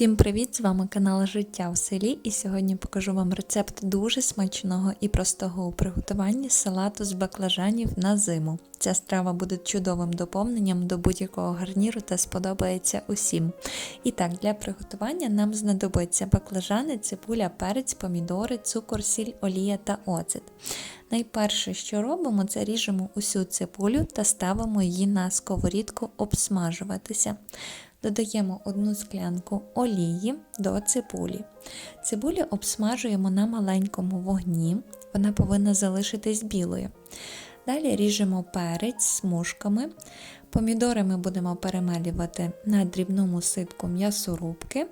Всім привіт! З вами канал Життя в селі, і сьогодні покажу вам рецепт дуже смачного і простого у приготуванні салату з баклажанів на зиму. Ця страва буде чудовим доповненням до будь-якого гарніру та сподобається усім. І так, для приготування нам знадобиться баклажани, цибуля, перець, помідори, цукор, сіль, олія та оцет. Найперше, що робимо, це ріжемо усю цибулю та ставимо її на сковорідку обсмажуватися. Додаємо одну склянку олії до цибулі. Цибулю обсмажуємо на маленькому вогні, вона повинна залишитись білою. Далі ріжемо перець смужками. Помідори ми будемо перемелювати на дрібному ситку м'ясорубки,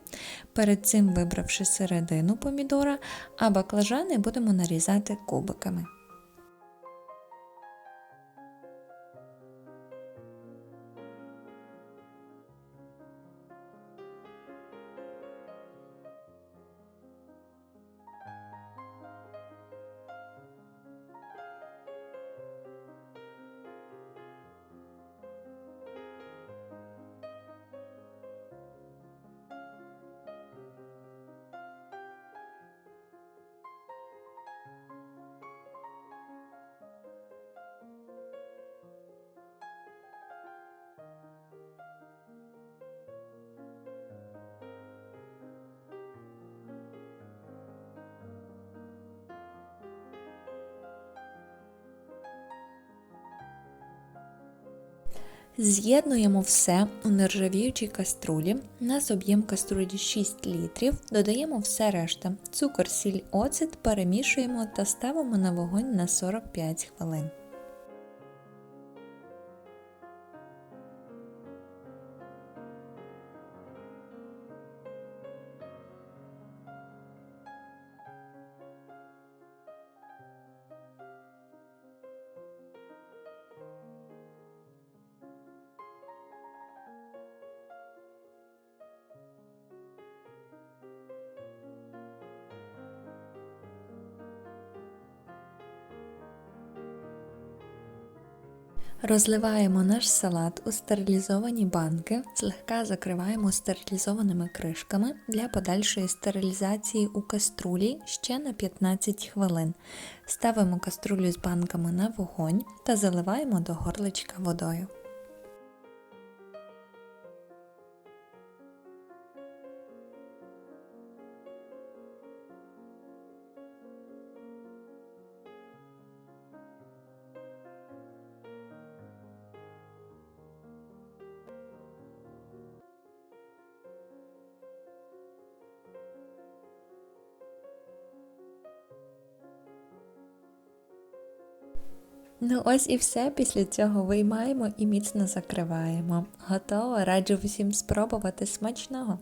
перед цим вибравши середину помідора, а баклажани будемо нарізати кубиками. З'єднуємо все у нержавіючій каструлі. У нас об'єм каструлі 6 літрів, додаємо все решта. Цукор, сіль, оцет перемішуємо та ставимо на вогонь на 45 хвилин. Розливаємо наш салат у стерилізовані банки, злегка закриваємо стерилізованими кришками для подальшої стерилізації у каструлі ще на 15 хвилин. Ставимо каструлю з банками на вогонь та заливаємо до горличка водою. Ну ось і все. Після цього виймаємо і міцно закриваємо. Готово! Раджу всім спробувати смачного!